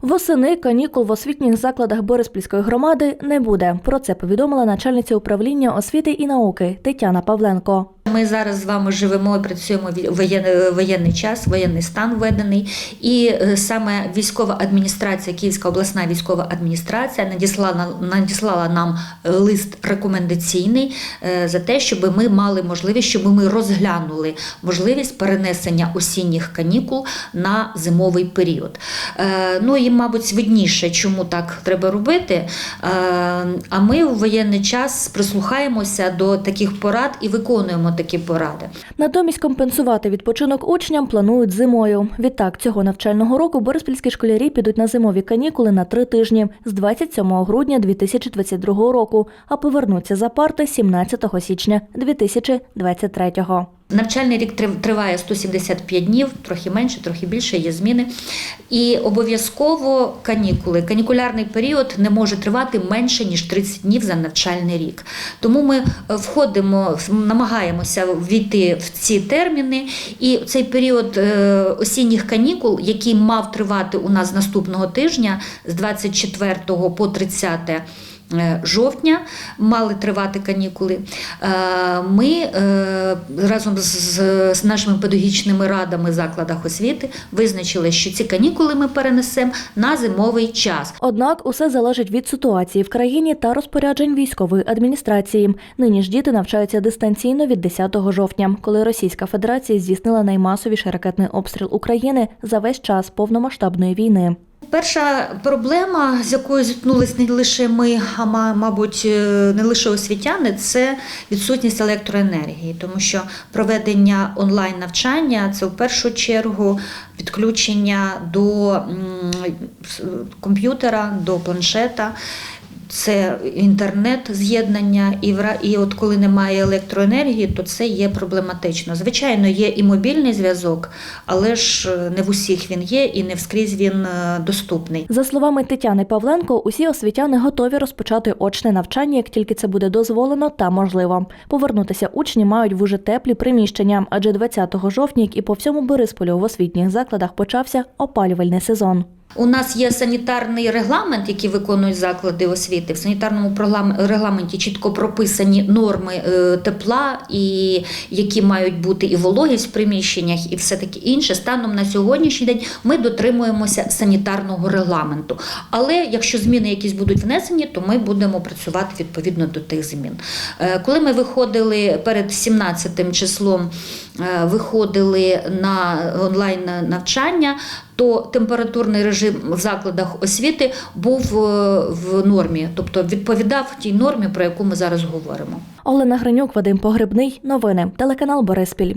Восени канікул в освітніх закладах Бориспільської громади не буде. Про це повідомила начальниця управління освіти і науки Тетяна Павленко. Ми зараз з вами живемо і працюємо в воєнний час, воєнний стан введений. І е, саме військова адміністрація, Київська обласна військова адміністрація надіслала, надіслала нам е, лист рекомендаційний е, за те, щоб ми мали можливість, щоб ми розглянули можливість перенесення осінніх канікул на зимовий період. Ну і, мабуть, видніше, чому так треба робити. А ми в воєнний час прислухаємося до таких порад і виконуємо такі поради. Натомість компенсувати відпочинок учням планують зимою. Відтак, цього навчального року бориспільські школярі підуть на зимові канікули на три тижні з 27 грудня 2022 року, а повернуться за парти 17 січня 2023. Навчальний рік триває 175 днів, трохи менше, трохи більше, є зміни. І обов'язково канікули. Канікулярний період не може тривати менше, ніж 30 днів за навчальний рік. Тому ми е, входимо, намагаємося війти в ці терміни. І цей період е, осінніх канікул, який мав тривати у нас наступного тижня, з 24 по 30 е, жовтня мали тривати канікули. Е, Ми е, разом з нашими педагогічними радами в закладах освіти визначили, що ці канікули ми перенесемо на зимовий час. Однак усе залежить від ситуації в країні та розпоряджень військової адміністрації. Нині ж діти навчаються дистанційно від 10 жовтня, коли Російська Федерація здійснила наймасовіший ракетний обстріл України за весь час повномасштабної війни. Перша проблема, з якою зіткнулись не лише ми, а ма- мабуть, е, не лише освітяни, це відсутність електроенергії, тому що проведення онлайн навчання це в першу чергу підключення до комп'ютера, до планшета. Це інтернет з'єднання, і і от коли немає електроенергії, то це є проблематично. Звичайно, є і мобільний зв'язок, але ж е, не в усіх він є і не вскрізь він е, доступний. За словами Тетяни Павленко, усі освітяни готові розпочати очне навчання, як тільки це буде дозволено та можливо. Повернутися учні мають в уже теплі приміщення, адже 20 жовтня, як і по всьому Борисполю в освітніх закладах почався опалювальний сезон. У нас є санітарний регламент, який виконують заклади освіти. В санітарному регламенті чітко прописані норми е, тепла, і які мають бути і вологість в приміщеннях, і все таке інше. Станом на сьогоднішній день ми дотримуємося санітарного регламенту. Але якщо зміни якісь будуть внесені, то ми будемо працювати відповідно до тих змін. Е, Коли ми виходили перед 17 числом, виходили на онлайн навчання, то температурний режим в закладах освіти був е, в нормі, тобто відповідав тій нормі, про яку ми зараз говоримо. Олена Гринюк, Вадим Погребний. Новини. Телеканал Бориспіль.